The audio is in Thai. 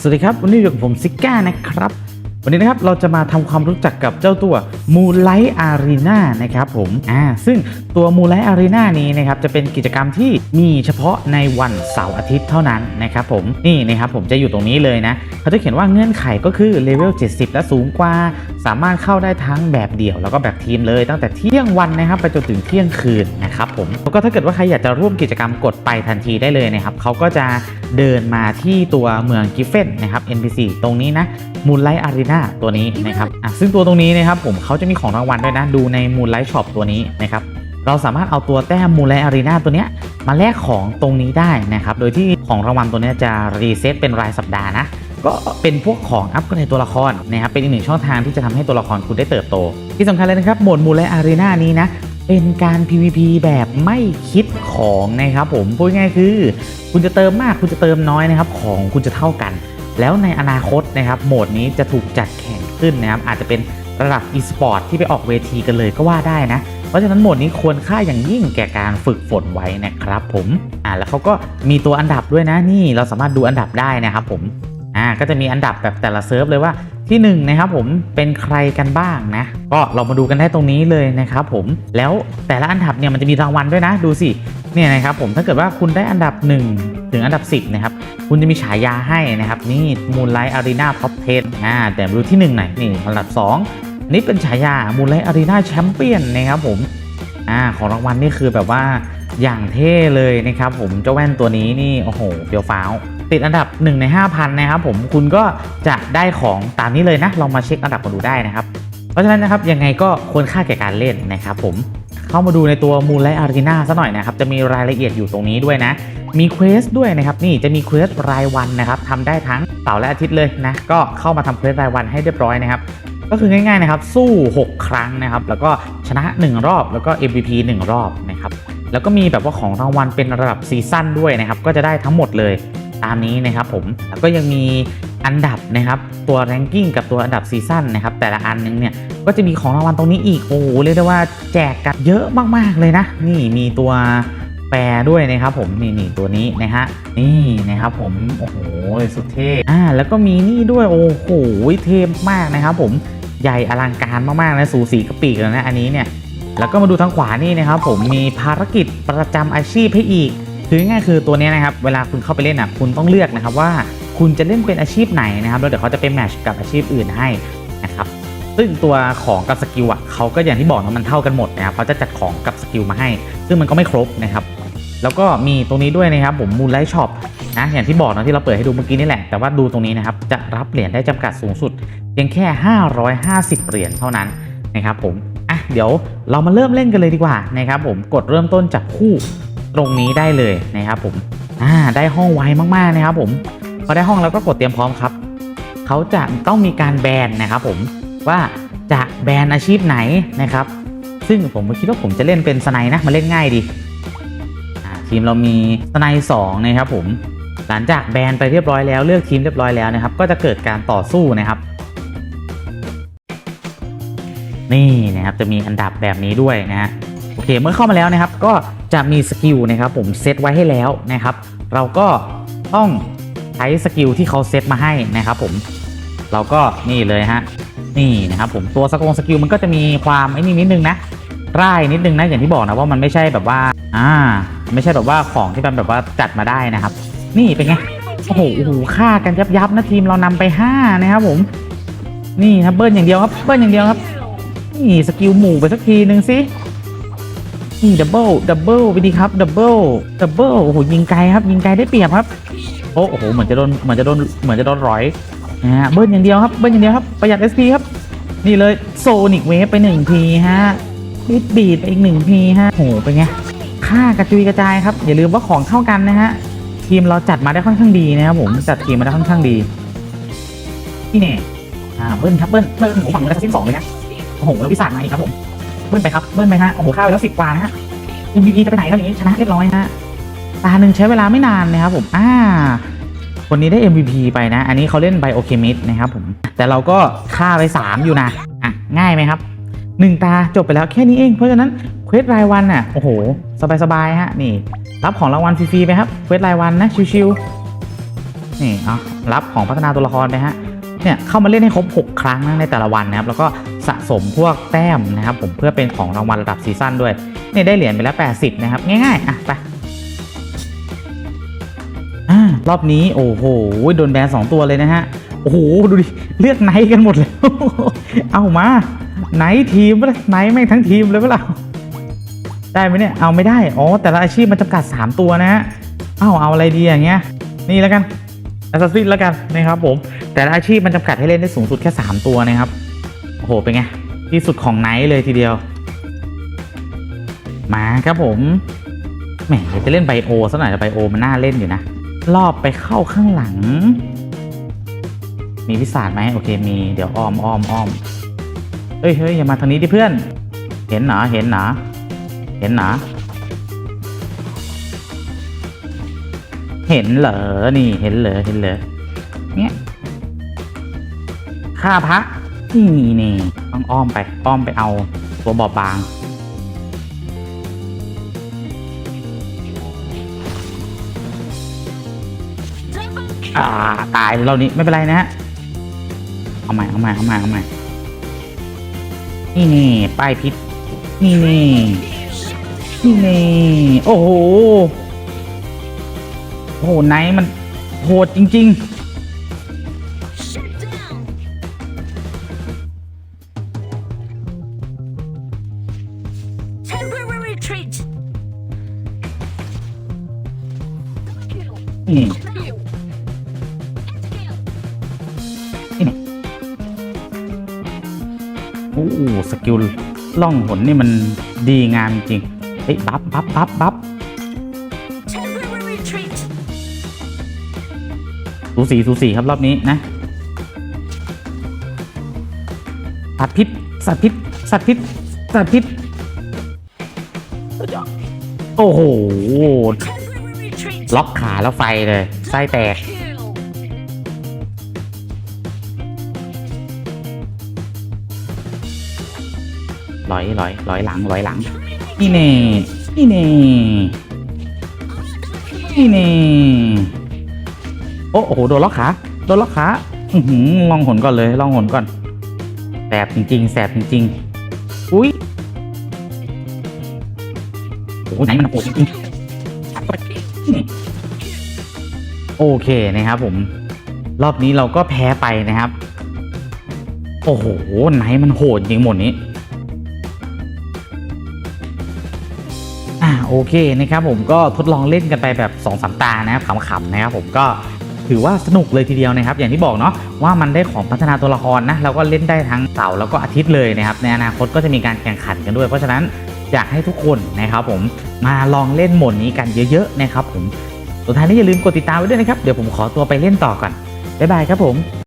สวัสดีครับ วันนี้อยู่กับผมซิก้านะครับ วันนี้นะครับเราจะมาทำความรู้จักกับเจ้าตัว Moonlight Arena นะครับผมอ่าซึ่งตัว Moonlight Arena นี้นะครับจะเป็นกิจกรรมที่มีเฉพาะในวันเสาร์อาทิตย์เท่านั้นนะครับผมนี่นะครับผมจะอยู่ตรงนี้เลยนะเขาจะเขียนว่าเงื่อนไขก็คือเลเวล 70 และสูงกว่า สามารถเข้าได้ทั้งแบบเดี่ยว แล้วก็แบบทีมเลยตั้งแต่เที่ยงวันนะครับไปจนถึงเที่ยงคืนนะครับผมแล้วก็ถ้าเกิดว่าใครอยากจะร่วมกิจกรรมกดไปทันทีได้เลยนะครับเขาก็จะเดินมาที่ตัวเมืองกิฟเฟนนะครับ NPC ตรงนี้นะ Moonlight Arena ตัวนี้นะครับอะซึ่งตัวตรงนี้นะครับผมเขาจะมีของรางวัลด้วยนะ ดูใน Moonlight Shop ตัวนี้นะครับเราสามารถเอาตัวแต้ม Moonlight Arena ตัวเนี้ยมาแลกของตรงนี้ได้นะครับโดยที่ของรางวัลตัวเนี้ยจะรีเซ็ตเป็นรายสัปดาห์นะก็เป็นพวกของอัพเกรดตัวละครนะครับเป็นอีกหนึ่งช่องทางที่จะทำให้ตัวละครคุณได้เติบโต ที่สำคัญเลยนะครับโหมด Moonlight Arena นี้นะเป็นการ PVP แบบไม่คิดของนะครับผมพูดง่ายคือ คุณจะเติมมากคุณจะเติมน้อยนะครับ ของคุณจะเท่ากัน แล้วในอนาคตนะครับโหมดนี้จะถูกจัดแข่งขึ้นนะครับอาจจะเป็นระดับ e-sport ที่ไปออกเวทีกันเลยก็ว่าได้นะ เพราะฉะนั้นโหมดนี้ควรค่าอย่างยิ่งแก่การฝึกฝนไว้นะครับผมอ่าแล้วเขาก็มีตัวอันดับด้วยนะนี่เราสามารถดูอันดับได้นะครับผมอ่าก็จะมีอันดับแบบแต่ละเซิร์ฟเลยว่า ที่หนึ่งนะครับผมเป็นใครกันบ้างนะ ก็เรามาดูกันได้ตรงนี้เลยนะครับผมแล้วแต่ละอันดับเนี่ยมันจะมีรางวัลด้วยนะดูสิเนี่ยนะครับผมถ้าเกิดว่าคุณได้อันดับ 1 ถึงอันดับ 10นะครับคุณจะมีฉายาให้นะครับนี่ Moonlight Arena Top 10อ่าแต่มาดูที่ 1 ไหนนี่อันดับ2นี่เป็นฉายา Moonlight Arena Champion นะครับผมอ่าของรางวัลนี่คือแบบว่าอย่างเท่เลยนะครับผมเจ้าแว่นตัวนี้นี่โอ้โหเปียวฟ้าว ติดอันดับ 1 ใน 5,000 นะครับผมคุณก็จะได้ของตามนี้เลยนะลองมาเช็คอันดับมาดูได้นะครับ เพราะฉะนั้นนะครับยังไงก็ควรค่าแก่การเล่นนะครับผมเข้ามาดูในตัว Moonlight Arena ซะหน่อยนะครับ จะมีรายละเอียดอยู่ตรงนี้ด้วยนะ มีเควสด้วยนะครับ นี่จะมีเควสรายวันนะครับทำได้ทั้งเสาร์และอาทิตย์เลยนะ ก็เข้ามาทำเควสรายวันให้เรียบร้อยนะครับ ก็คือง่ายๆนะครับ สู้ 6 ครั้งนะครับ แล้วก็ชนะ 1 รอบ แล้วก็ MVP 1 รอบนะครับ แล้วก็มีแบบว่าของรางวัลเป็นระดับซีซั่นด้วยนะครับ ก็จะได้ทั้งหมดเลย ตามนี้นะครับผมแล้วก็ยังมีอันดับนะครับตัวแรงกิ้งกับตัวอันดับซีซั่นนะครับแต่ละอันนึงเนี่ยก็จะมีของรางวัลตรงนี้อีกโอ้โหเรียกได้ว่าแจกกันเยอะมากๆเลยนะ นี่มีตัวแปรด้วยนะครับผมนี่นี่ตัวนี้นะฮะนี่นะครับผมโอ้โหสุดเท่อ่าแล้วก็มีนี่ด้วยโอ้โหเท่มากนะครับผมใหญ่อลังการมากๆนะสูสีกระปีกแล้วนะอันนี้เนี่ยแล้วก็มาดูทางขวานี่นะครับผมมีภารกิจประจำอาชีพให้อีก คือง่ายคือตัวนี้นะครับ เวลาคุณเข้าไปเล่นอะคุณต้องเลือกนะครับว่าคุณจะเล่นเป็นอาชีพไหนนะครับแล้วเดี๋ยวเขาจะไปแมทช์กับอาชีพอื่นให้นะครับซึ่งตัวของกับสกิลอะเขาก็อย่างที่บอกนะมันเท่ากันหมดนะครับเขาจะจัดของกับสกิลมาให้ ซึ่งมันก็ไม่ครบนะครับแล้วก็มีตรงนี้ด้วยนะครับผมมูลไลท์ช็อปนะอย่างที่บอกนะที่เราเปิดให้ดูเมื่อกี้นี่แหละ แต่ว่าดูตรงนี้นะครับจะรับเหรียญได้จำกัดสูงสุด เพียงแค่ 550 เหรียญเท่านั้นนะครับผมอะเดี๋ยวเรามาเริ่มเล่นกันเลยดีกว่านะครับผมกดเริ่มต้นจากคู่ ตรงนี้ได้เลยนะครับผมอ่าได้ห้องไวมากๆนะครับผมพอได้ห้องแล้วก็กดเตรียมพร้อมครับเขาจะต้องมีการแบนนะครับผมว่าจะแบนอาชีพไหนนะครับ ซึ่งผมคิดว่าผมจะเล่นเป็นสไนนะมาเล่นง่ายดีอ่าทีมเรามีสไนสองนะครับผมหลังจากแบนไปเรียบร้อยแล้วเลือกทีมเรียบร้อยแล้วนะครับ ก็จะเกิดการต่อสู้นะครับ นี่นะครับจะมีอันดับแบบนี้ด้วยนะฮะโอเคเมื่อเข้ามาแล้วนะครับ ก็ จะมีสกิลนะครับผมเซตไว้ให้แล้วนะครับ เราก็ต้องใช้สกิลที่เขาเซตมาให้นะครับผมเราก็นี่เลยฮะนี่นะครับผมตัวสกงสกิลมันก็จะมีความไอ้นี่นิดนึงนะร่ายนิดนึงนะอย่างที่บอกนะว่ามันไม่ใช่แบบว่าอ่า ไม่ใช่แบบว่าของที่มันแบบว่าจัดมาได้นะครับ นี่เป็นไงโอ้โหฆ่ากันยับยับนะทีมเรานำไปห้านะครับผม นี่ครับเบิ้ลอย่างเดียวครับเบิ้ลอย่างเดียวครับนี่สกิลหมู่ไปสักทีหนึ่งสิ นี่ดับเบิลดับเบิลไปดีครับดับเบิลดับเบิลโอ้โหยิงไกลครับ ยิงไกลได้เปรียบครับโอ้โหเหมือนจะโดนเหมือนจะโดนเหมือนจะโดนร้อยนะฮะเบิ้ลอย่างเดียวครับเบิ้ลอย่างเดียวครับประหยัด SP ครับ นี่เลยโซนิกเวฟไปหนึ่งทีฮะบีดบีดไปอีกหนึ่งทีฮะโอ้โหเป็นไงค่ากระจุยกระจายครับ อย่าลืมว่าของเท่ากันนะฮะทีมเราจัดมาได้ค่อนข้างดีนะครับผมจัดทีมมาได้ค่อนข้างดีนี่เนี่ยอ่าเบิ้ลครับเบิ้ลเบิ้ลผมฝั่งมือสิ้นสองเลยนะโอ้โหแล้วพิศาจมาอีกครับผม เบิ้ลไปครับ เบิ้ลไปฮะ โอ้โหข้าวไปแล้วสิบกว่านะฮะ MVP จะไปไหนครับอย่างนี้ชนะเรียบร้อยฮะ ตาหนึ่งใช้เวลาไม่นานนะครับผม อ่า คนนี้ได้ MVP ไปนะ อันนี้เขาเล่นไบโอเคมิดนะครับผม แต่เราก็ฆ่าไป 3 อยู่นะ อะ ง่ายไหมครับหนึ่งตาจบไปแล้วแค่นี้เอง เพราะฉะนั้นเควสรายวันน่ะ โอ้โห สบายๆฮะ นี่ รับของรางวัลฟรีๆไปครับ เควสรายวันนะ ชิวๆ นี่ เอารับของพัฒนาตัวละครไปฮะ เนี่ย เข้ามาเล่นให้ครบ 6 ครั้งนะในแต่ละวันนะครับ แล้วก็ สะสมพวกแต้มนะครับผมเพื่อเป็นของรางวัลระดับซีซั่นด้วยเนี่ยได้เหรียญไปแล้ว 80 นะครับ ง่าย ๆ อะ ไปอ่ารอบนี้ โอ้โห โดนแบนสองตัวเลยนะฮะ โอ้โห ดูดิ เลือกไนท์กันหมดเลย เอามา ไนท์ทีมปะล่ะไนท์แม่งทั้งทีมเลยปล่ะได้ไหมเนี่ย เอาไม่ได้ อ๋อ แต่ละอาชีพมันจำกัด 3 ตัวนะฮะเอาเอาอะไรดีอย่างเงี้ย นี่แล้วกันแอสซัสซินแล้วกันนะครับผม แต่ละอาชีพมันจำกัดให้เล่นได้สูงสุดแค่ 3 ตัวนะครับ โอ้โห เป็นไง ที่สุดของไนท์เลยทีเดียว มาครับผมแหมจะเล่นไบโอซะหน่อยแต่ไบโอมันน่าเล่นอยู่นะ รอบไปเข้าข้างหลัง มีวิสาดไหมโอเคมีเดี๋ยวอ้อมอ้อมอ้อมเฮ้ยเฮ้ยอย่ามาทางนี้ดิเพื่อน เห็นหนาเห็นหนาเห็นหนาเห็นเหรอ นี่ เห็นเหรอ เห็นเหรอ เนี่ย ฆ่าพระ นี่นี่ต้องอ้อมไป อ้อมไปเอาตัวบอบบาง อ่า ตายเรานี้ไม่เป็นไรนะฮะ เอาใหม่เอาใหม่เอาใหม่เอาใหม่นี่นี่ป้ายพิษ นี่นี่นี่นี่โอ้โห โอ้โหไนท์มันโหดจริง Shut Kill. ๆนี่โอ้โหสกิลล่องหนนี่มันดีงามจริงเฮ้ยบัฟบัฟบัฟบัฟสูสีสูสีครับรอบนี้นะ สัตว์พิษ สัตว์พิษ สัตว์พิษ สัตว์พิษ โอ้โห ล็อกขาแล้วไฟเลยไส้แตก Kill. ลอยลอยลอยหลังลอยหลัง นี่เน่นี่เน่นี่เน่โอ้โอ้โหโดนล็อกขาโดนล็อกขาอือหือลองหนก่อนเลยลองหนก่อนแสบจริงๆแสบจริงๆอุ้ยโอ้โหไหนมันโหดจริงๆ โอเคนะครับผมรอบนี้เราก็แพ้ไปนะครับ โอ้โหไหนมันโหดจริงหมดนี้อ่าโอเคนะครับผมก็ทดลองเล่นกันไปแบบ2อสตานะครับขำๆนะครับผมก็ถือว่าสนุกเลยทีเดียวนะครับ อย่างที่บอกเนาะว่ามันได้ของพัฒนาตัวละครนะแล้วก็เล่นได้ทั้งเสาร์แล้วก็อาทิตย์เลยนะครับในอนาคตก็จะมีการแข่งขันกันด้วย เพราะฉะนั้นอยากให้ทุกคนนะครับผมมาลองเล่นหมดนี้กันเยอะๆนะครับผม สุดท้ายนี้อย่าลืมกดติดตามไว้ด้วยนะครับ เดี๋ยวผมขอตัวไปเล่นต่อก่อน บ๊ายบายครับผม